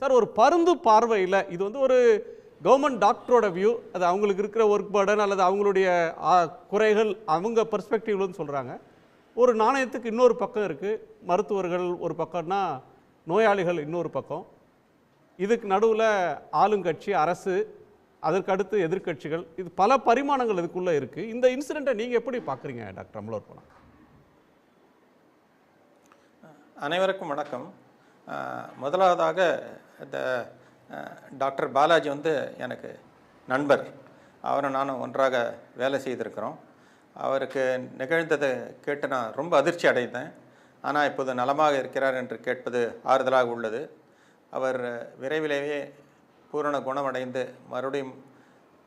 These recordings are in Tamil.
சார் ஒரு பருந்து பார்வையில் இது வந்து ஒரு கவர்மெண்ட் டாக்டரோட வியூ அது அவங்களுக்கு இருக்கிற ஒர்க் பர்டன் அல்லது அவங்களுடைய குறைகள் அவங்க பர்ஸ்பெக்டிவ்லன்னு சொல்கிறாங்க ஒரு நாணயத்துக்கு இன்னொரு பக்கம் இருக்குது மருத்துவர்கள் ஒரு பக்கம்னா நோயாளிகள் இன்னொரு பக்கம். இதுக்கு நடுவில் ஆளுங்கட்சி அரசு அதற்கு அடுத்து எதிர்க்கட்சிகள் இது பல பரிமாணங்கள் இதுக்குள்ளே இருக்குது இந்த இன்சிடெண்ட்டை நீங்கள் எப்படி பார்க்குறீங்க டாக்டர் அமலோர் போனால் அனைவருக்கும் வணக்கம். முதலாவதாக இந்த டாக்டர் பாலாஜி வந்து எனக்கு நண்பர். அவரை நானும் ஒன்றாக வேலை செய்திருக்கிறோம். அவருக்கு நிகழ்ந்ததை கேட்டு நான் ரொம்ப அதிர்ச்சி அடைந்தேன். ஆனால் இப்போது நலமாக இருக்கிறார் என்று கேட்பது ஆறுதலாக உள்ளது. அவர் விரைவிலேயே பூரண குணமடைந்து மறுபடியும்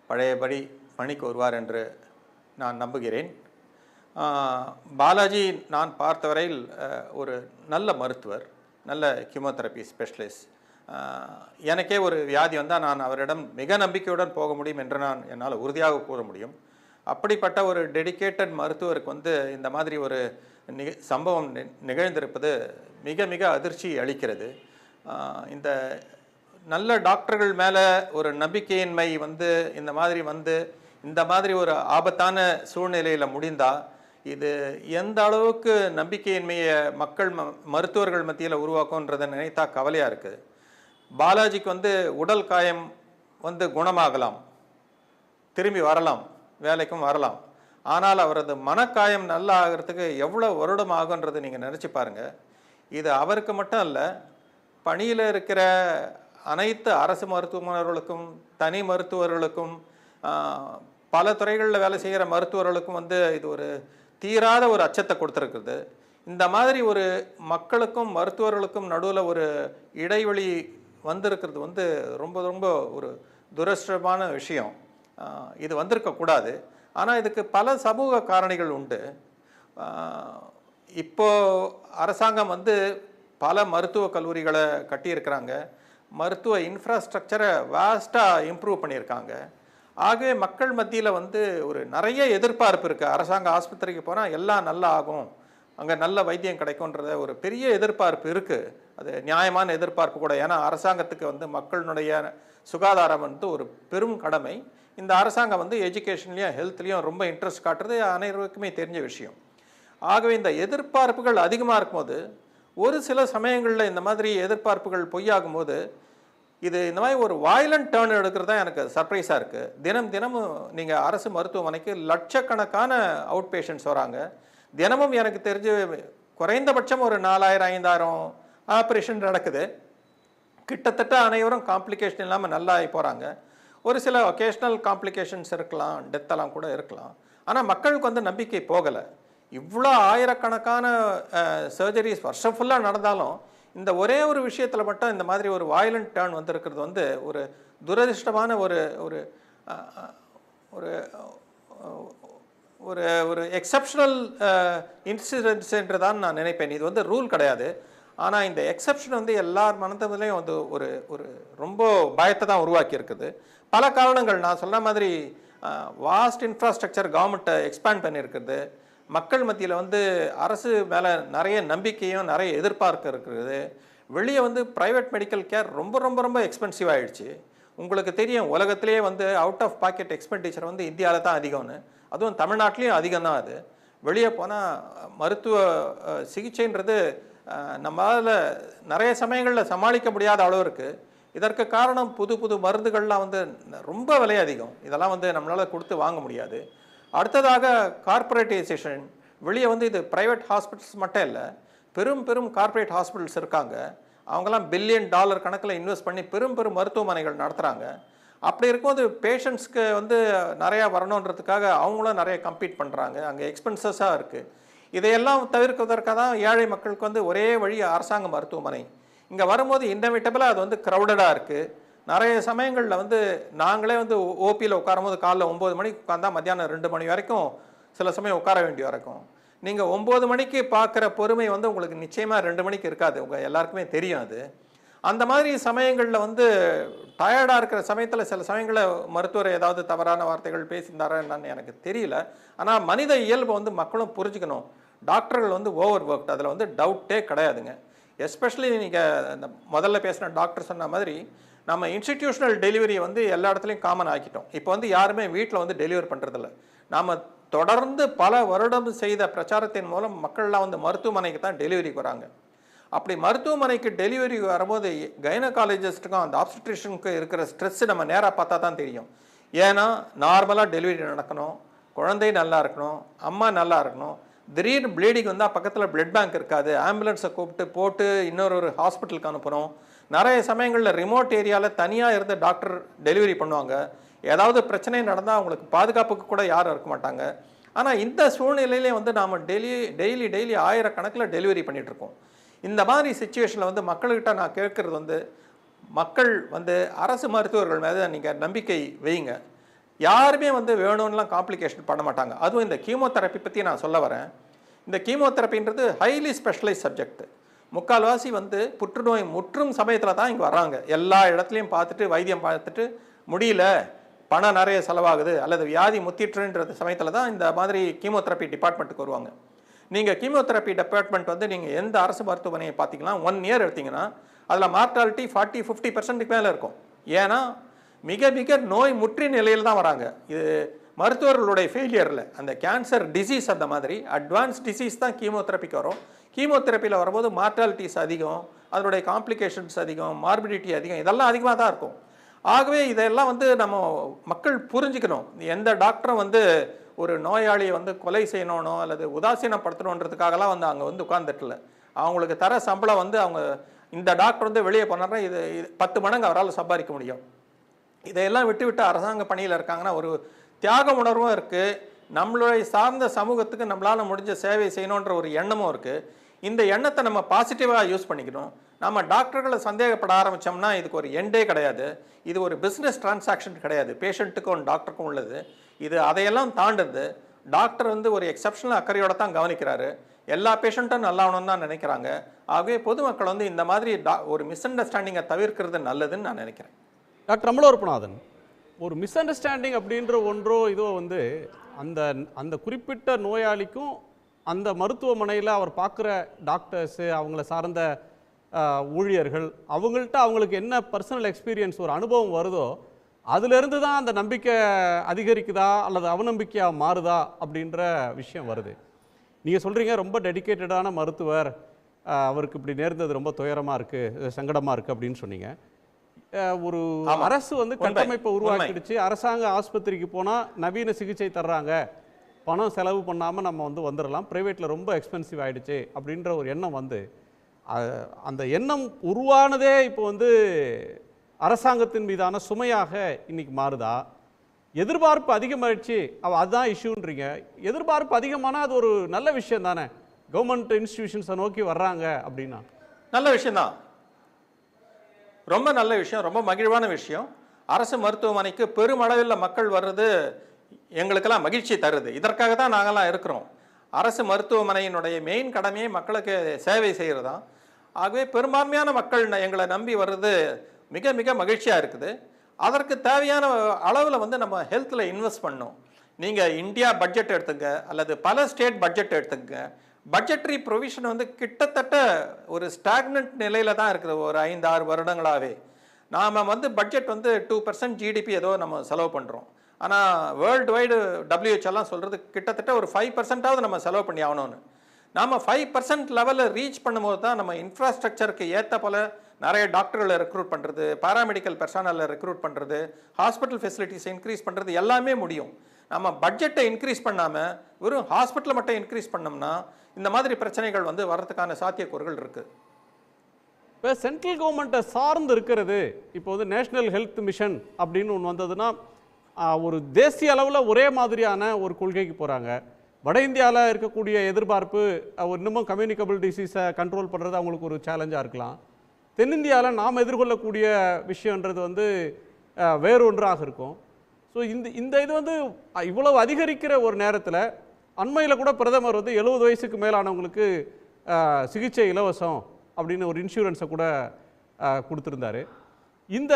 பழையபடி பணிக்கு வருவார் என்று நான் நம்புகிறேன். பாலாஜி நான் பார்த்தவரையில் ஒரு நல்ல மருத்துவர். நல்ல கிமோதெரப்பி ஸ்பெஷலிஸ்ட். எனக்கே ஒரு வியாதி வந்தால் நான் அவரிடம் மிக நம்பிக்கையுடன் போக முடியும் என்று நான் என்னால் உறுதியாக கூற முடியும். அப்படிப்பட்ட ஒரு டெடிகேட்டட் மருத்துவருக்கு வந்து இந்த மாதிரி ஒரு நிக சம்பவம் நி- நிகழ்ந்திருப்பது மிக மிக அதிர்ச்சி அளிக்கிறது. இந்த நல்ல டாக்டர்கள் மேலே ஒரு நம்பிக்கையின்மை வந்து இந்த மாதிரி வந்து இந்த மாதிரி ஒரு ஆபத்தான சூழ்நிலையில் முடிந்தால் இது எந்த அளவுக்கு நம்பிக்கையின்மையை மக்கள் ம மருத்துவர்கள் மத்தியில் உருவாக்கும்ன்றதை நினைத்தா கவலையாக இருக்குது பாலாஜிக்கு வந்து உடல் காயம் வந்து குணமாகலாம். திரும்பி வரலாம். வேலைக்கும் வரலாம். ஆனால் அவரது மனக்காயம் நல்லா ஆகிறதுக்கு எவ்வளோ வருடம் ஆகுன்றது நீங்கள் நினச்சி பாருங்கள் இது அவருக்கு மட்டும் அல்ல பணியில் இருக்கிற அனைத்து அரசு மருத்துவமனைகளுக்கும் தனி மருத்துவர்களுக்கும் பல துறைகளில் வேலை செய்கிற மருத்துவர்களுக்கும் வந்து இது ஒரு தீராத ஒரு அச்சத்தை கொடுத்துருக்குது இந்த மாதிரி ஒரு மக்களுக்கும் மருத்துவர்களுக்கும் நடுவில் ஒரு இடைவெளி வந்திருக்கிறது வந்து ரொம்ப ரொம்ப ஒரு துரஷ்டமான விஷயம். இது வந்திருக்கக்கூடாது ஆனால் இதுக்கு பல சமூக காரணிகள் உண்டு. இப்போது அரசாங்கம் வந்து பல மருத்துவ கல்லூரிகளை கட்டியிருக்கிறாங்க. மருத்துவ இன்ஃப்ராஸ்ட்ரக்சரை வாஸ்ட்டாக இம்ப்ரூவ் பண்ணியிருக்காங்க. ஆகவே மக்கள் மத்தியில் வந்து ஒரு நிறைய எதிர்பார்ப்பு இருக்குது அரசாங்க ஆஸ்பத்திரிக்கு போனால் எல்லாம் நல்லா ஆகும். அங்கே நல்ல வைத்தியம் கிடைக்கும்ன்றத ஒரு பெரிய எதிர்பார்ப்பு இருக்குது அது நியாயமான எதிர்பார்ப்பு கூட. ஏன்னா அரசாங்கத்துக்கு வந்து மக்களுடைய சுகாதாரம் வந்து ஒரு பெரும் கடமை. இந்த அரசாங்கம் வந்து எஜுகேஷன்லேயும் ஹெல்த்லேயும் ரொம்ப இன்ட்ரெஸ்ட் காட்டுறது அனைவருக்குமே தெரிஞ்ச விஷயம். ஆகவே இந்த எதிர்பார்ப்புகள் அதிகமாக இருக்கும்போது ஒரு சில சமயங்களில் இந்த மாதிரி எதிர்பார்ப்புகள் பொய்யாகும் போது இது இந்த மாதிரி ஒரு வயலண்ட் டேர்ன் எடுக்கிறது தான் எனக்கு சர்ப்ரைஸாக இருக்குது தினம் தினமும் நீங்கள் அரசு மருத்துவமனைக்கு லட்சக்கணக்கான அவுட் பேஷண்ட்ஸ் வராங்க. தினமும் எனக்கு தெரிஞ்சு குறைந்தபட்சம் ஒரு நாலாயிரம் ஐந்தாயிரம் ஆப்ரேஷன் நடக்குது. கிட்டத்தட்ட அனைவரும் காம்ப்ளிகேஷன் இல்லாமல் நல்லா ஆகி போகிறாங்க ஒரு சில ஒகேஷ்னல் காம்ப்ளிகேஷன்ஸ் இருக்கலாம் டெத்தெல்லாம் கூட இருக்கலாம். ஆனால் மக்களுக்கு வந்து நம்பிக்கை போகலை. இவ்வளோ ஆயிரக்கணக்கான சர்ஜரிஸ் வருஷம் ஃபுல்லாக நடந்தாலும் இந்த ஒரே ஒரு விஷயத்தில் மட்டும் இந்த மாதிரி ஒரு வாயலண்ட் டேர்ன் வந்திருக்கிறது வந்து ஒரு துரதிர்ஷ்டமான ஒரு ஒரு ஒரு ஒரு ஒரு எக்ஸப்ஷனல் இன்சிடென்ட்ஸ் என்று தான் நான் நினைப்பேன். இது வந்து ரூல் கிடையாது. ஆனால் இந்த எக்ஸப்ஷன் வந்து எல்லார் மனதிலையும் வந்து ஒரு ஒரு ரொம்ப பயத்தை தான் உருவாக்கி இருக்குது பல காரணங்கள். நான் சொன்ன மாதிரி வாஸ்ட் இன்ஃப்ராஸ்ட்ரக்சர் கவர்மெண்ட்டை எக்ஸ்பேண்ட் பண்ணியிருக்குது. மக்கள் மத்தியில் வந்து அரசு மேலே நிறைய நம்பிக்கையும் நிறைய எதிர்பார்க்க இருக்கிறது. வெளியே வந்து ப்ரைவேட் மெடிக்கல் கேர் ரொம்ப ரொம்ப ரொம்ப எக்ஸ்பென்சிவ் ஆகிடுச்சு உங்களுக்கு தெரியும் உலகத்திலேயே வந்து அவுட் ஆஃப் பாக்கெட் எக்ஸ்பெண்டிச்சர் வந்து இந்தியாவில் தான் அதிகம்னு. அதுவும் தமிழ்நாட்டிலையும் அதிகம் தான் அது. வெளியே போனால் மருத்துவ சிகிச்சைன்றது நம்மளால் நிறைய சமயங்களில் சமாளிக்க முடியாத அளவு இருக்குது இதற்கு காரணம் புது புது மருந்துகள்லாம் வந்து ரொம்ப விலை அதிகம். இதெல்லாம் வந்து நம்மளால் கொடுத்து வாங்க முடியாது. அடுத்ததாக கார்ப்பரேட்டைசேஷன் வெளியே வந்து இது ப்ரைவேட் ஹாஸ்பிட்டல்ஸ் மட்டும் இல்லை பெரும் பெரும் கார்ப்பரேட் ஹாஸ்பிட்டல்ஸ் இருக்காங்க. அவங்கெல்லாம் பில்லியன் டாலர் கணக்கில் இன்வெஸ்ட் பண்ணி பெரும் பெரும் மருத்துவமனைகள் நடத்துகிறாங்க அப்படி இருக்கும்போது பேஷண்ட்ஸ்க்கு வந்து நிறையா வரணுன்றதுக்காக அவங்களும் நிறைய கம்ப்ளீட் பண்ணுறாங்க அங்கே எக்ஸ்பென்சஸாக இருக்குது இதையெல்லாம் தவிர்க்கிறதற்காக தான் ஏழை மக்களுக்கு வந்து ஒரே வழி அரசாங்க மருத்துவமனை. இங்கே வரும்போது இன்டர்மீட்டபிளாக அது வந்து க்ரௌடடாக இருக்குது நிறைய சமயங்களில் வந்து நாங்களே வந்து ஓபியில் உட்காரும்போது காலைல ஒம்பது மணிக்கு உட்காந்தா மத்தியானம் ரெண்டு மணி வரைக்கும் சில சமயம் உட்கார வேண்டிய வரைக்கும். நீங்கள் ஒம்பது மணிக்கு பார்க்குற பொறுமை வந்து உங்களுக்கு நிச்சயமாக ரெண்டு மணிக்கு இருக்காது. உங்கள் எல்லாருக்குமே தெரியும் அது. அந்த மாதிரி சமயங்களில் வந்து டயர்டாக இருக்கிற சமயத்தில் சில சமயங்களில் மருத்துவர் ஏதாவது தவறான வார்த்தைகள் பேசியிருந்தாரா என்னன்னு எனக்கு தெரியல. ஆனால் மனித இயல்பை வந்து மக்களும் புரிஞ்சுக்கணும். டாக்டர்கள் வந்து ஓவர் ஒர்க்டு அதில் வந்து டவுட்டே கிடையாதுங்க. எஸ்பெஷலி நீங்கள் இந்த முதல்ல பேசின டாக்டர் சொன்ன மாதிரி நம்ம இன்ஸ்டிடியூஷனல் டெலிவரி வந்து எல்லா இடத்துலையும் காமன் ஆக்கிட்டோம். இப்போ வந்து யாருமே வீட்டில் வந்து டெலிவரி பண்ணுறதில்ல நாம் தொடர்ந்து பல வருடம் செய்த பிரச்சாரத்தின் மூலம் மக்கள்லாம் வந்து மருத்துவமனைக்கு தான் டெலிவரிக்கு வராங்க. அப்படி மருத்துவமனைக்கு டெலிவரி வரும்போது கைனகாலஜிஸ்ட்டுக்கும் அந்த ஆப்ஸ்டிஷனுக்கும் இருக்கிற ஸ்ட்ரெஸ் நம்ம நேராக பார்த்தா தான் தெரியும். ஏன்னா நார்மலாக டெலிவரி நடக்கணும். குழந்தை நல்லா இருக்கணும். அம்மா நல்லா இருக்கணும். திடீர்னு ப்ளீடிங் வந்தால் பக்கத்தில் பிளட் பேங்க் இருக்காது. ஆம்புலன்ஸை கூப்பிட்டு போட்டு இன்னொரு ஒரு ஹாஸ்பிட்டலுக்கு அனுப்புகிறோம் நிறைய சமயங்களில் ரிமோட் ஏரியாவில் தனியாக இருந்து டாக்டர் டெலிவரி பண்ணுவாங்க. ஏதாவது பிரச்சனை நடந்தால் அவங்களுக்கு பாதுகாப்புக்கு கூட யாரும் இருக்க மாட்டாங்க. ஆனால் இந்த சூழ்நிலையிலே வந்து நாம் டெய்லி டெய்லி டெய்லி ஆயிரக்கணக்கில் டெலிவரி பண்ணிகிட்ருக்கோம் இருக்கோம். இந்த மாதிரி சுச்சுவேஷனில் வந்து மக்கள்கிட்ட நான் கேட்குறது வந்து மக்கள் வந்து அரசு மருத்துவர்கள் மேலே நீங்கள் நம்பிக்கை வையுங்க யாருமே வந்து வேணும்லாம் காம்ப்ளிகேஷன் பண்ண மாட்டாங்க. அதுவும் இந்த கீமோதெரப்பி பற்றி நான் சொல்ல வரேன். இந்த கீமோதெரப்பின்றது ஹைலி ஸ்பெஷலைஸ் சப்ஜெக்ட் முக்கால்வாசி வந்து புற்றுநோய் முற்றும் சமயத்தில் தான் இங்கே வராங்க எல்லா இடத்துலையும் பார்த்துட்டு வைத்தியம் பார்த்துட்டு முடியல பணம் நிறைய செலவாகுது அல்லது வியாதி முத்திட்டுன்றது சமயத்தில் தான் இந்த மாதிரி கீமோதெரப்பி டிபார்ட்மெண்ட்டுக்கு வருவாங்க. நீங்கள் கீமோதெரப்பி டிபார்ட்மெண்ட் வந்து நீங்கள் எந்த அரசு மருத்துவமனையை பார்த்தீங்கன்னா ஒன் இயர் எடுத்தீங்கன்னா அதில் மார்டாலிட்டி ஃபார்ட்டி ஃபிஃப்டி பர்சன்ட்டுக்கு மேலே இருக்கும். ஏன்னா மிக மிக நோய் முற்றி நிலையில் தான் வராங்க. இது மருத்துவர்களுடைய ஃபெயிலியரில் அந்த கேன்சர் டிசீஸ் அந்த மாதிரி அட்வான்ஸ் டிசீஸ் தான் கீமோதெரப்பிக்கு வரும். கீமோதெரப்பியில் வரும்போது மார்டாலிட்டிஸ் அதிகம் அதனுடைய காம்ப்ளிகேஷன்ஸ் அதிகம் மார்பிடிட்டி அதிகம் இதெல்லாம் அதிகமாக தான் இருக்கும். ஆகவே இதெல்லாம் வந்து நம்ம மக்கள் புரிஞ்சுக்கணும். எந்த டாக்டரும் வந்து ஒரு நோயாளியை வந்து கொலை செய்யணும்னோ அல்லது உதாசீனப்படுத்தணுன்றதுக்காகலாம் வந்து அங்கே வந்து உட்கார்ந்துட்டுல அவங்களுக்கு தர சம்பளம் வந்து அவங்க இந்த டாக்டர் வந்து வெளியே போனார்னா இது இது பத்து மடங்கு அவரால் சம்பாதிக்க முடியும். இதையெல்லாம் விட்டு விட்டு அரசாங்க பணியில் இருக்காங்கன்னா ஒரு தியாக உணர்வும் இருக்குது நம்மளுடைய சார்ந்த சமூகத்துக்கு நம்மளால் முடிஞ்ச சேவை செய்யணுன்ற ஒரு எண்ணமும் இருக்குது இந்த எண்ணத்தை நம்ம பாசிட்டிவாக யூஸ் பண்ணிக்கணும். நம்ம டாக்டர்களை சந்தேகப்பட ஆரம்பித்தோம்னா இதுக்கு ஒரு எண்டே கிடையாது. இது ஒரு பிஸ்னஸ் டிரான்சாக்ஷன் கிடையாது. பேஷண்ட்டுக்கும் டாக்டருக்கும் உள்ளது. இது அதையெல்லாம் தாண்டுது. டாக்டர் வந்து ஒரு எக்ஸப்ஷனல் அக்கறையோடு தான் கவனிக்கிறாரு. எல்லா பேஷண்ட்டும் நல்லாவணும் தான் நினைக்கிறாங்க. ஆகவே பொதுமக்கள் வந்து இந்த மாதிரி டா ஒரு மிஸ் அண்டர்ஸ்டாண்டிங்கை தவிர்க்கிறது நல்லதுன்னு நான் நினைக்கிறேன். டாக்டர் அமலோர்பநாதன் ஒரு மிஸ் அண்டர்ஸ்டாண்டிங் அப்படின்ற ஒன்றோ இதோ வந்து அந்த அந்த குறிப்பிட்ட நோயாளிக்கும் அந்த மருத்துவமனையில் அவர் பார்க்குற டாக்டர்ஸு அவங்கள சார்ந்த ஊழியர்கள் அவங்கள்ட்ட அவங்களுக்கு என்ன பர்சனல் எக்ஸ்பீரியன்ஸ் ஒரு அனுபவம் வருதோ அதிலிருந்து தான் அந்த நம்பிக்கை அதிகரிக்குதா அல்லது அவநம்பிக்கையாக மாறுதா அப்படின்ற விஷயம் வருது. நீங்கள் சொல்கிறீங்க ரொம்ப டெடிகேட்டடான மருத்துவர் அவருக்கு இப்படி நேர்ந்தது ரொம்ப துயரமாக இருக்குது சங்கடமாக இருக்குது அப்படின்னு சொன்னீங்க. ஒரு. அரசு வந்து. கட்டமைப்பை. உருவாக்கிடுச்சு. அரசாங்க ஆஸ்பத்திரிக்கு போனால் நவீன சிகிச்சை தர்றாங்க. பணம் செலவு பண்ணாமல் நம்ம வந்து வந்துடலாம் ப்ரைவேட்டில் ரொம்ப எக்ஸ்பென்சிவ் ஆயிடுச்சு அப்படின்ற ஒரு எண்ணம் வந்து அந்த எண்ணம் உருவானதே இப்போ வந்து அரசாங்கத்தின் மீதான சுமையாக இன்னைக்கு மாறுதா? எதிர்பார்ப்பு அதிகமாயிடுச்சு அவ அதுதான் இஷ்யூன்றீங்க. எதிர்பார்ப்பு அதிகமானால் அது ஒரு நல்ல விஷயம் தானே. கவர்மெண்ட் இன்ஸ்டிடியூஷன்ஸை நோக்கி வர்றாங்க அப்படின்னா. நல்ல விஷயம்தான். ரொம்ப நல்ல விஷயம் ரொம்ப மகிழ்வான விஷயம். அரசு மருத்துவமனைக்கு பெருமளவில் மக்கள் வர்றது எங்களுக்கெல்லாம் மகிழ்ச்சி தருது. இதற்காக தான் நாங்கள்லாம் இருக்கிறோம். அரசு மருத்துவமனையினுடைய மெயின் கடமையே மக்களுக்கு சேவை செய்கிறது தான் ஆகவே பெரும்பான்மையான மக்கள் எங்களை நம்பி வர்றது மிக மிக மகிழ்ச்சியாக இருக்குது. அதற்கு தேவையான அளவில் வந்து நம்ம ஹெல்த்தில் இன்வெஸ்ட் பண்ணோம் நீங்கள் இந்தியா பட்ஜெட் எடுத்துங்க அல்லது பல ஸ்டேட் பட்ஜெட் எடுத்துங்க. பட்ஜெட்ரி ப்ரொவிஷன் வந்து கிட்டத்தட்ட ஒரு ஸ்டாக்னன்ட் நிலையில தான் இருக்குது. ஒரு ஐந்து ஆறு வருடங்களாகவே நாம் வந்து பட்ஜெட் வந்து டூ பர்சன்ட் ஜிடிபி ஏதோ நம்ம செலவு பண்ணுறோம் ஆனால் வேர்ல்டு வைடு எல்லாம் சொல்கிறது கிட்டத்தட்ட ஒரு ஃபைவ் பர்சன்ட்டாவது நம்ம செலவு பண்ணி ஆகணும்னு. நாம ஃபைவ் பர்சன்ட் லெவலில் ரீச் பண்ணும்போது தான் நம்ம இன்ஃப்ராஸ்ட்ரக்சருக்கு ஏற்ற போல நிறைய டாக்டர்களை ரெக்ரூட் பண்ணுறது பாராமெடிக்கல் பெர்சனலை ரெக்ரூட் பண்ணுறது ஹாஸ்பிட்டல் ஃபெசிலிட்டிஸ் இன்க்ரீஸ் பண்ணுறது எல்லாமே முடியும். நம்ம பட்ஜெட்டை இன்க்ரீஸ் பண்ணாமல் வெறும் ஹாஸ்பிட்டலை மட்டும் இன்க்ரீஸ் பண்ணோம்னா இந்த மாதிரி பிரச்சனைகள் வந்து வர்றதுக்கான சாத்தியக்கூறுகள் இருக்குது இப்போ சென்ட்ரல் கவர்மெண்ட்டை சார்ந்து இருக்கிறது இப்போ வந்து நேஷ்னல் ஹெல்த் மிஷன் அப்படின்னு ஒன்று வந்ததுன்னா ஒரு தேசிய அளவில் ஒரே மாதிரியான ஒரு கொள்கைக்கு போகிறாங்க வட இந்தியாவில் இருக்கக்கூடிய எதிர்பார்ப்பு இன்னமும் கம்யூனிகபிள் டிசீஸை கண்ட்ரோல் பண்ணுறது அவங்களுக்கு ஒரு சேலஞ்சாக இருக்கலாம். தென்னிந்தியாவில் நாம் எதிர்கொள்ளக்கூடிய விஷயன்றது வந்து வேறொன்றாக இருக்கும். ஸோ இந்த இந்த இது வந்து இவ்வளவு அதிகரிக்கிற ஒரு நேரத்தில் அண்மையில் கூட பிரதமர் வந்து எழுபது வயசுக்கு மேலானவங்களுக்கு சிகிச்சை இலவசம் அப்படின்னு ஒரு இன்சூரன்ஸை கூட கொடுத்துருந்தாரு. இந்த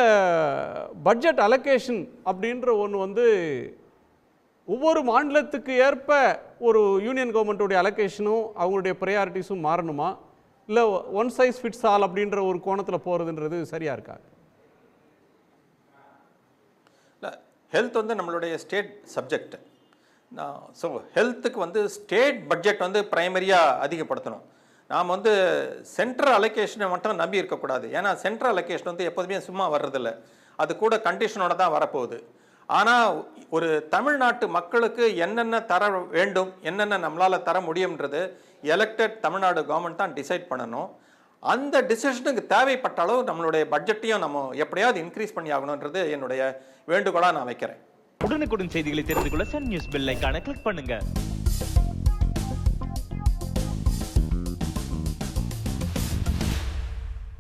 பட்ஜெட் அலோகேஷன் அப்படின்ற ஒன்று வந்து ஒவ்வொரு மாநிலத்துக்கு ஏற்ப ஒரு யூனியன் கவர்மெண்ட்டுடைய அலோகேஷனும் அவங்களுடைய ப்ரையாரிட்டிஸும் மாறணுமா? இல்லை ஒன் சைஸ் ஃபிட்ஸ் ஆல் அப்படின்ற ஒரு கோணத்தில் போகிறதுன்றது சரியாக இருக்காது இல்லை ஹெல்த் வந்து நம்மளுடைய ஸ்டேட் சப்ஜெக்ட் நான் ஸோ ஹெல்த்துக்கு வந்து ஸ்டேட் பட்ஜெட் வந்து ப்ரைமரியாக அதிகப்படுத்தணும். நாம் வந்து சென்ட்ரல் அலோகேஷனை மட்டும் நம்பி இருக்கக்கூடாது. ஏன்னா சென்ட்ரல் அலோகேஷன் வந்து எப்போதுமே சும்மா வர்றதில்ல. அது கூட கண்டிஷனோட தான் வரப்போகுது. ஆனால் ஒரு தமிழ்நாட்டு மக்களுக்கு என்னென்ன தர வேண்டும் என்னென்ன நம்மளால் தர முடியுன்றது எலெக்டட் தமிழ்நாடு கவர்மெண்ட் தான் டிசைட் பண்ணணும். அந்த டிசிஷனுக்கு தேவைப்பட்ட அளவு நம்மளுடைய பட்ஜெட்டையும் நம்ம எப்படியாவது இன்க்ரீஸ் பண்ணி ஆகணுன்றது என்னுடைய வேண்டுகோளாக நான் வைக்கிறேன். உடனுக்குடன் செய்திகளை தெரிந்து கொள்ள சன் நியூஸ் பெல் ஐகானை கிளிக் பண்ணுங்கள்